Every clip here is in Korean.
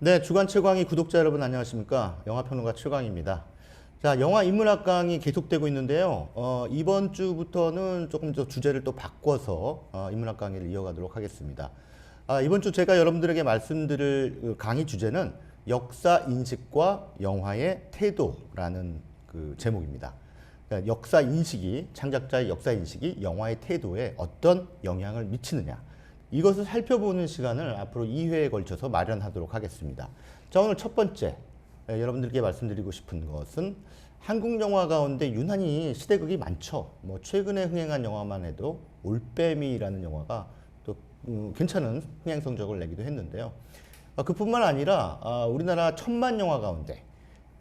네, 주간 최광희 구독자 여러분 안녕하십니까? 영화평론가 최광희입니다. 자, 영화 인문학 강의 계속되고 있는데요. 어, 이번 주부터는 조금 더 주제를 또 바꿔서 어, 인문학 강의를 이어가도록 하겠습니다. 아, 이번 주 제가 여러분들에게 말씀드릴 그 강의 주제는 역사 인식과 영화의 태도라는 그 제목입니다. 그러니까 역사 인식이 창작자의 역사 인식이 영화의 태도에 어떤 영향을 미치느냐. 이것을 살펴보는 시간을 앞으로 2회에 걸쳐서 마련하도록 하겠습니다. 자, 오늘 첫 번째 예, 여러분들께 말씀드리고 싶은 것은 한국 영화 가운데 유난히 시대극이 많죠. 뭐 최근에 흥행한 영화만 해도 올빼미라는 영화가 또 음, 괜찮은 흥행 성적을 내기도 했는데요. 아, 그뿐만 아니라 아, 우리나라 천만 영화 가운데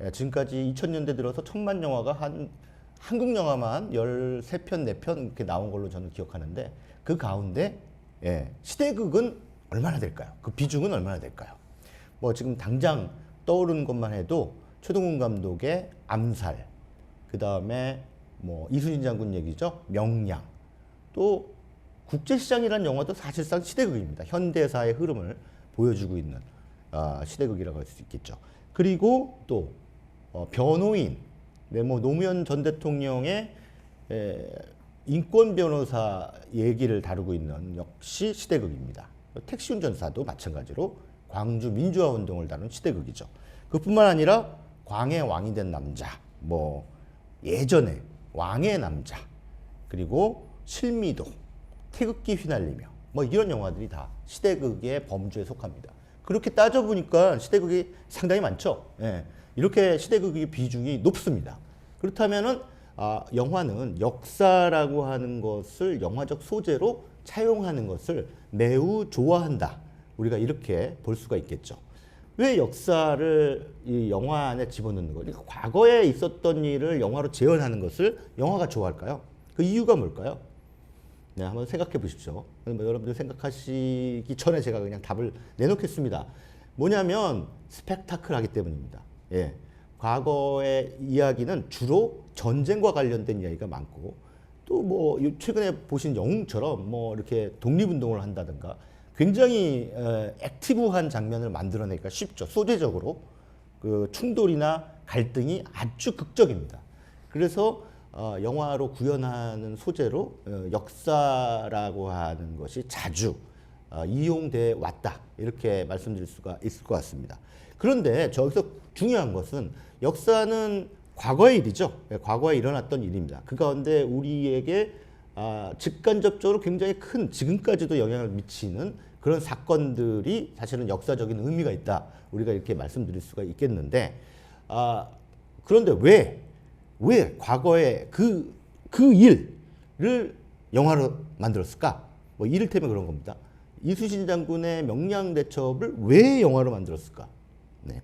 예, 지금까지 2000년대 들어서 천만 영화가 한 한국 영화만 13편, 4편 이렇게 나온 걸로 저는 기억하는데 그 가운데 예, 시대극은 얼마나 될까요? 그 비중은 얼마나 될까요? 뭐 지금 당장 떠오르는 것만 해도 최동훈 감독의 암살, 그 다음에 뭐 이순신 장군 얘기죠, 명량, 또 국제시장이라는 영화도 사실상 시대극입니다. 현대사의 흐름을 보여주고 있는 아, 시대극이라고 할 수 있겠죠. 그리고 또 어, 변호인, 네, 뭐 노무현 전 대통령의 에, 인권 변호사 얘기를 다루고 있는 역시 시대극입니다. 택시 운전사도 마찬가지로 광주 민주화 운동을 다룬 시대극이죠. 그뿐만 아니라 광해 왕이 된 남자, 뭐 예전에 왕의 남자, 그리고 실미도, 태극기 휘날리며 뭐 이런 영화들이 다 시대극의 범주에 속합니다. 그렇게 따져보니까 시대극이 상당히 많죠. 예. 이렇게 시대극의 비중이 높습니다. 그렇다면은 아, 영화는 역사라고 하는 것을 영화적 소재로 차용하는 것을 매우 좋아한다. 우리가 이렇게 볼 수가 있겠죠. 왜 역사를 이 영화 안에 집어넣는 거죠? 그러니까 과거에 있었던 일을 영화로 재현하는 것을 영화가 좋아할까요? 그 이유가 뭘까요? 네, 한번 생각해 보십시오. 뭐 여러분들 생각하시기 전에 제가 그냥 답을 내놓겠습니다. 뭐냐면 스펙타클하기 때문입니다. 예. 과거의 이야기는 주로 전쟁과 관련된 이야기가 많고 또 뭐 최근에 보신 영웅처럼 뭐 이렇게 독립운동을 한다든가 굉장히 에, 액티브한 장면을 만들어내기가 쉽죠. 소재적으로 그 충돌이나 갈등이 아주 극적입니다. 그래서 어, 영화로 구현하는 소재로 어, 역사라고 하는 것이 자주 어, 이용돼 왔다 이렇게 말씀드릴 수가 있을 것 같습니다. 그런데 저기서 중요한 것은 역사는 과거의 일이죠. 예, 과거에 일어났던 일입니다. 그 가운데 우리에게 아, 직간접적으로 굉장히 큰 지금까지도 영향을 미치는 그런 사건들이 사실은 역사적인 의미가 있다. 우리가 이렇게 말씀드릴 수가 있겠는데 아, 그런데 왜, 왜 과거에 그, 그 일을 영화로 만들었을까? 뭐 이를테면 그런 겁니다. 이수신 장군의 명량 대첩을 왜 영화로 만들었을까? 네.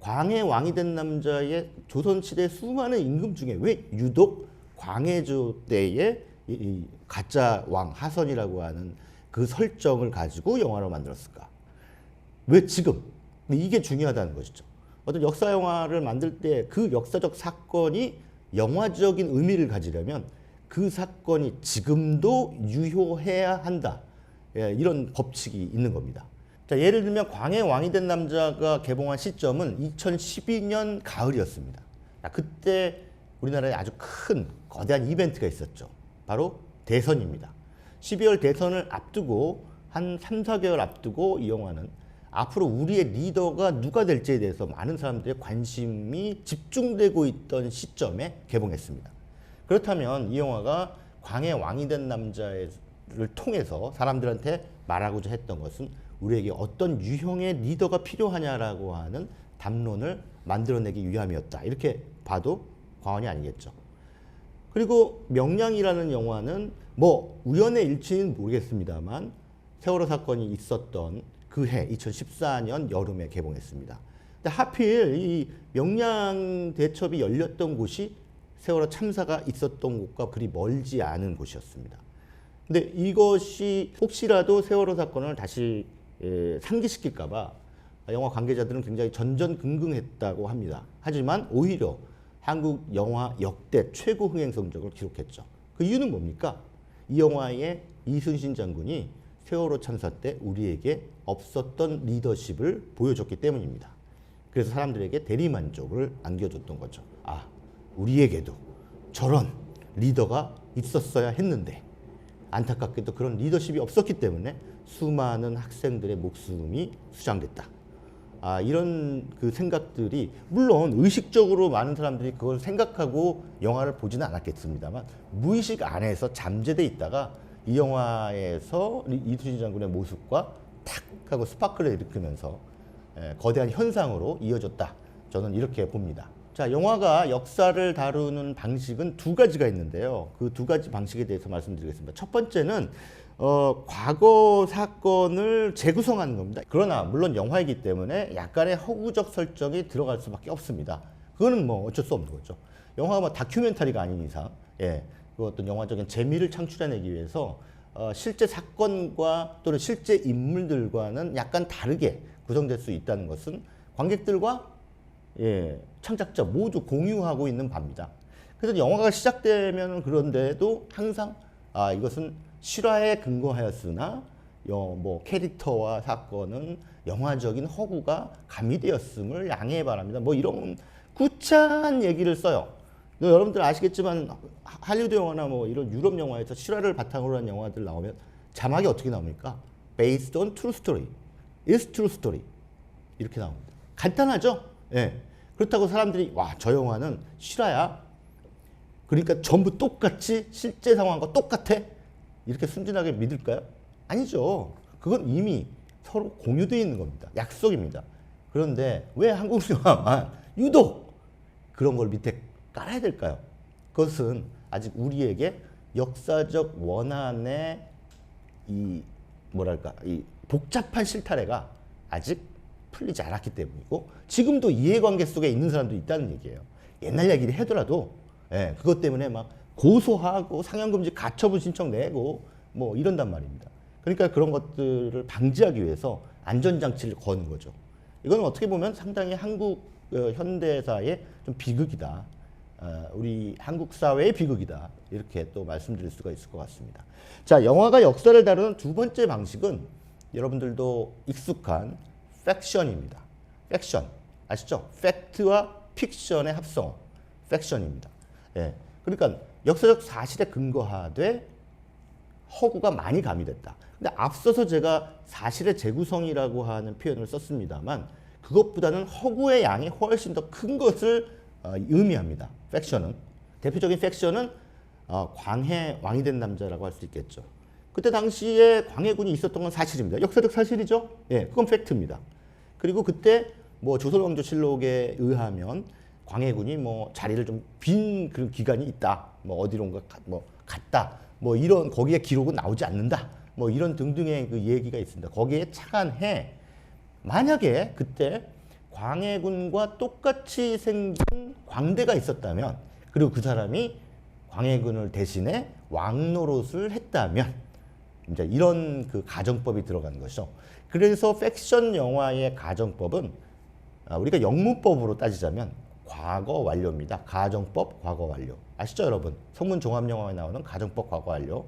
광해 왕이 된 남자의 조선 시대 수많은 임금 중에 왜 유독 광해조 때의 이, 이 가짜 왕 하선이라고 하는 그 설정을 가지고 영화로 만들었을까? 왜 지금? 이게 중요하다는 것이죠. 어떤 역사 영화를 만들 때 그 역사적 사건이 영화적인 의미를 가지려면 그 사건이 지금도 유효해야 한다. 예, 이런 법칙이 있는 겁니다. 자, 예를 들면 광해 왕이 된 남자가 개봉한 시점은 2012년 가을이었습니다. 자, 그때 우리나라에 아주 큰 거대한 이벤트가 있었죠. 바로 대선입니다. 12월 대선을 앞두고 한 3, 4개월 앞두고 이 영화는 앞으로 우리의 리더가 누가 될지에 대해서 많은 사람들의 관심이 집중되고 있던 시점에 개봉했습니다. 그렇다면 이 영화가 광해 왕이 된 남자를 통해서 사람들한테 말하고자 했던 것은 우리에게 어떤 유형의 리더가 필요하냐라고 하는 담론을 만들어내기 위함이었다. 이렇게 봐도 과언이 아니겠죠. 그리고 명량이라는 영화는 뭐 우연의 일치는 모르겠습니다만 세월호 사건이 있었던 그 해 2014년 여름에 개봉했습니다. 근데 하필 이 명량 대첩이 열렸던 곳이 세월호 참사가 있었던 곳과 그리 멀지 않은 곳이었습니다. 근데 이것이 혹시라도 세월호 사건을 다시 예, 상기시킬까봐 영화 관계자들은 굉장히 전전긍긍했다고 합니다. 하지만 오히려 한국 영화 역대 최고 흥행 성적을 기록했죠. 그 이유는 뭡니까? 이 영화의 이순신 장군이 세월호 참사 때 우리에게 없었던 리더십을 보여줬기 때문입니다. 그래서 사람들에게 대리만족을 안겨줬던 거죠. 아, 우리에게도 저런 리더가 있었어야 했는데 안타깝게도 그런 리더십이 없었기 때문에 수많은 학생들의 목숨이 수장됐다. 아, 이런 그 생각들이 물론 의식적으로 많은 사람들이 그걸 생각하고 영화를 보지는 않았겠습니다만 무의식 안에서 잠재돼 있다가 이 영화에서 이- 이순신 장군의 모습과 탁 하고 스파크를 일으키면서 예, 거대한 현상으로 이어졌다. 저는 이렇게 봅니다. 자, 영화가 역사를 다루는 방식은 두 가지가 있는데요. 그 두 가지 방식에 대해서 말씀드리겠습니다. 첫 번째는 어, 과거 사건을 재구성하는 겁니다. 그러나 물론 영화이기 때문에 약간의 허구적 설정이 들어갈 수밖에 없습니다. 그거는 뭐 어쩔 수 없는 거죠. 영화가 뭐 다큐멘터리가 아닌 이상, 예, 그 어떤 영화적인 재미를 창출해내기 위해서 어, 실제 사건과 또는 실제 인물들과는 약간 다르게 구성될 수 있다는 것은 관객들과 예, 창작자 모두 공유하고 있는 바입니다. 그래서 영화가 시작되면 그런데도 항상 아 이것은 실화에 근거하였으나 여, 뭐 캐릭터와 사건은 영화적인 허구가 가미되었음을 양해해 바랍니다. 뭐 이런 구차한 얘기를 써요. 너 여러분들 아시겠지만 하- 할리우드 영화나 뭐 이런 유럽 영화에서 실화를 바탕으로 한 영화들 나오면 자막이 어떻게 나옵니까? Based on true story. Is true story. 이렇게 나옵니다. 간단하죠? 예. 그렇다고 사람들이 와, 저 영화는 실화야. 그러니까 전부 똑같이 실제 상황과 똑같아. 이렇게 순진하게 믿을까요? 아니죠. 그건 이미 서로 공유되어 있는 겁니다. 약속입니다. 그런데 왜 한국 영화만 유독 그런 걸 밑에 깔아야 될까요? 그것은 아직 우리에게 역사적 원한의 이 뭐랄까 이 복잡한 실타래가 아직 풀리지 않았기 때문이고 지금도 이해관계 속에 있는 사람도 있다는 얘기예요. 옛날 얘기를 하더라도 예, 그것 때문에 막 고소하고 상향금지 가처분 신청 내고 뭐 이런단 말입니다. 그러니까 그런 것들을 방지하기 위해서 안전장치를 거는 거죠. 이건 어떻게 보면 상당히 한국 어, 현대사의 좀 비극이다. 어, 우리 한국 사회의 비극이다. 이렇게 또 말씀드릴 수가 있을 것 같습니다. 자, 영화가 역사를 다루는 두 번째 방식은 여러분들도 익숙한 팩션입니다. 팩션. 아시죠? 팩트와 픽션의 합성. 팩션입니다. 예. 그러니까 역사적 사실에 근거하되 허구가 많이 가미됐다. 근데 앞서서 제가 사실의 재구성이라고 하는 표현을 썼습니다만 그것보다는 허구의 양이 훨씬 더 큰 것을 어, 의미합니다. 팩션은 대표적인 팩션은 어, 광해 왕이 된 남자라고 할 수 있겠죠. 그때 당시에 광해군이 있었던 건 사실입니다. 역사적 사실이죠. 예, 그건 팩트입니다. 그리고 그때 뭐 조선왕조실록에 의하면 광해군이 뭐 자리를 좀 빈 그런 기간이 있다. 뭐 어디론가 가, 뭐 갔다. 뭐 이런 거기에 기록은 나오지 않는다. 뭐 이런 등등의 그 얘기가 있습니다. 거기에 착안해 만약에 그때 광해군과 똑같이 생긴 광대가 있었다면 그리고 그 사람이 광해군을 대신해 왕노릇을 했다면 이제 이런 그 가정법이 들어간 것이죠. 그래서 팩션 영화의 가정법은 아, 우리가 영문법으로 따지자면 과거 완료입니다. 가정법 과거 완료. 아시죠, 여러분? 성문 종합 영화에 나오는 가정법 과거 완료.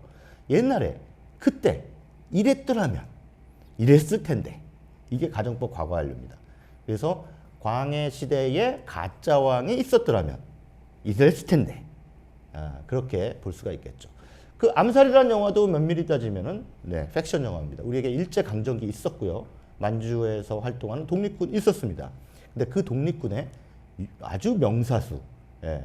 옛날에 그때 이랬더라면 이랬을 텐데 이게 가정법 과거 완료입니다. 그래서 광해 시대에 가짜 왕이 있었더라면 이랬을 텐데 아, 그렇게 볼 수가 있겠죠. 그 암살이라는 영화도 면밀히 따지면은 네, 팩션 영화입니다. 우리에게 일제 강점기 있었고요. 만주에서 활동하는 독립군 있었습니다. 근데 그 독립군에 아주 명사수, 예,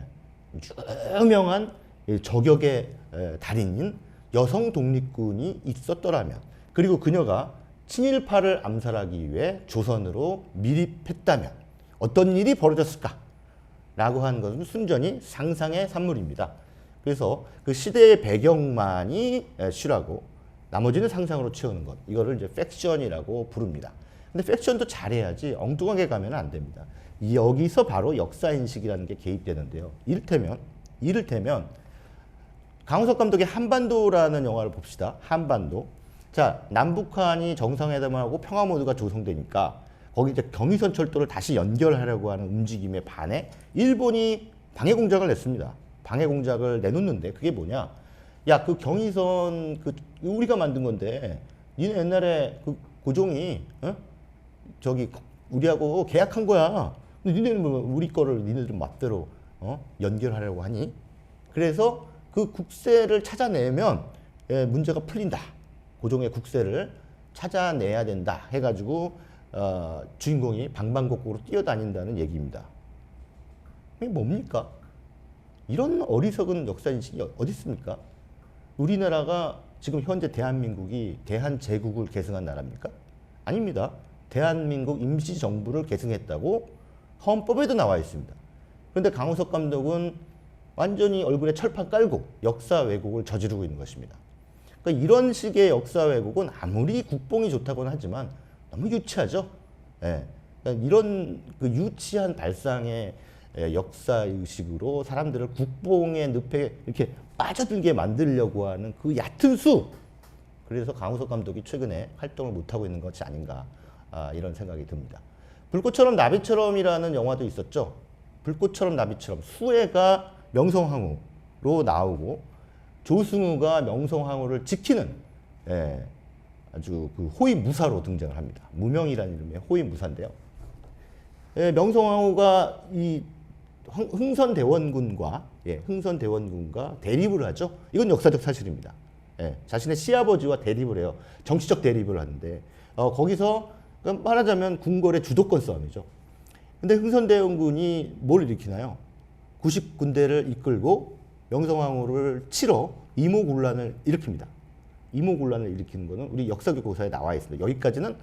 유명한 이 저격의 에, 달인인 여성 독립군이 있었더라면 그리고 그녀가 친일파를 암살하기 위해 조선으로 밀입했다면 어떤 일이 벌어졌을까? 라고 하는 것은 순전히 상상의 산물입니다. 그래서 그 시대의 배경만이 에, 실화고 나머지는 상상으로 채우는 것. 이거를 이제 팩션이라고 부릅니다. 근데 팩션도 잘해야지 엉뚱하게 가면 안 됩니다. 이- 여기서 바로 역사인식이라는 게 개입되는데요. 이를테면, 이를테면, 강우석 감독의 한반도라는 영화를 봅시다. 한반도. 자, 남북한이 정상회담을 하고 평화 모드가 조성되니까 거기 이제 경의선 철도를 다시 연결하려고 하는 움직임에 반해 일본이 방해 공작을 냈습니다. 방해 공작을 내놓는데 그게 뭐냐? 야, 그 경의선 그 우리가 만든 건데 니네 옛날에 그 고종이 어? 저기 우리하고 계약한 거야. 근데 니네는 뭐 우리 거를 니네들 맘대로 어? 연결하려고 하니? 그래서 그 국세를 찾아내면 예, 문제가 풀린다. 고종의 국세를 찾아내야 된다. 해가지고 어, 주인공이 방방곡곡으로 뛰어다닌다는 얘기입니다. 이게 뭡니까? 이런 어리석은 역사인식이 어디 있습니까? 우리나라가 지금 현재 대한민국이 대한제국을 계승한 나라입니까? 아닙니다. 대한민국 임시정부를 계승했다고 헌법에도 나와 있습니다. 그런데 강우석 감독은 완전히 얼굴에 철판 깔고 역사 왜곡을 저지르고 있는 것입니다. 그러니까 이런 식의 역사 왜곡은 아무리 국뽕이 좋다고는 하지만 너무 유치하죠. 예. 그러니까 이런 그 유치한 발상의 예, 역사 의식으로 사람들을 국뽕의 늪에 이렇게 빠져들게 만들려고 하는 그 얕은 수. 그래서 강우석 감독이 최근에 활동을 못 하고 있는 것이 아닌가 아, 이런 생각이 듭니다. 불꽃처럼 나비처럼이라는 영화도 있었죠. 불꽃처럼 나비처럼 수혜가 명성황후로 나오고 조승우가 명성황후를 지키는 예, 아주 그 호위무사로 등장을 합니다. 무명이라는 이름의 호위무사인데요. 예, 명성황후가 이 흥- 흥선대원군과 예, 흥선대원군과 대립을 하죠. 이건 역사적 사실입니다. 예, 자신의 시아버지와 대립을 해요. 정치적 대립을 하는데 어, 거기서 그러니까 말하자면 궁궐의 주도권 싸움이죠. 근데 흥선대원군이 뭘 일으키나요? 90군대를 이끌고 명성황후를 치러 이모군란을 일으킵니다. 이모군란을 일으키는 것은 우리 역사교과서에 나와 있습니다. 여기까지는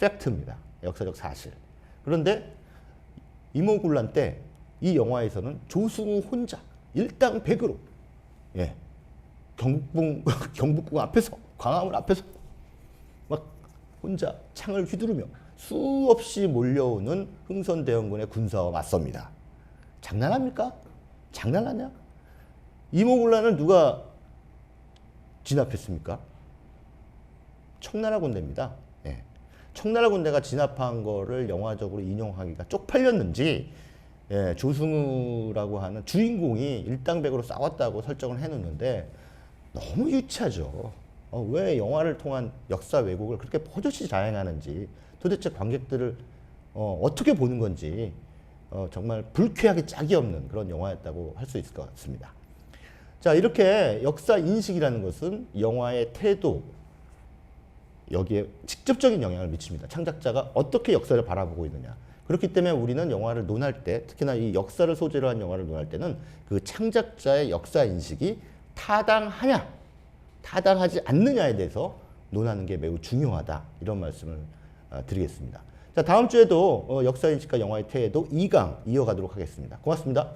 팩트입니다. 역사적 사실. 그런데 이모군란 때 이 영화에서는 조승우 혼자 일당 백으로 예 경북궁 경북궁 앞에서 광화문 앞에서 막 혼자 창을 휘두르며 수없이 몰려오는 흥선대원군의 군사와 맞섭니다. 장난합니까? 장난하냐? 이모군란을 누가 진압했습니까? 청나라 군대입니다. 예. 청나라 군대가 진압한 거를 영화적으로 인용하기가 쪽팔렸는지 예, 조승우라고 하는 주인공이 일당백으로 싸웠다고 설정을 해놓는데 너무 유치하죠. 어, 왜 영화를 통한 역사 왜곡을 그렇게 버젓이 자행하는지 도대체 관객들을 어, 어떻게 보는 건지 어, 정말 불쾌하게 짝이 없는 그런 영화였다고 할 수 있을 것 같습니다. 자 이렇게 역사 인식이라는 것은 영화의 태도 여기에 직접적인 영향을 미칩니다. 창작자가 어떻게 역사를 바라보고 있느냐. 그렇기 때문에 우리는 영화를 논할 때, 특히나 이 역사를 소재로 한 영화를 논할 때는 그 창작자의 역사 인식이 타당하냐, 타당하지 않느냐에 대해서 논하는 게 매우 중요하다. 이런 말씀을 어, 드리겠습니다. 자, 다음 주에도 어, 역사 인식과 영화의 태도 2강 이어가도록 하겠습니다. 고맙습니다.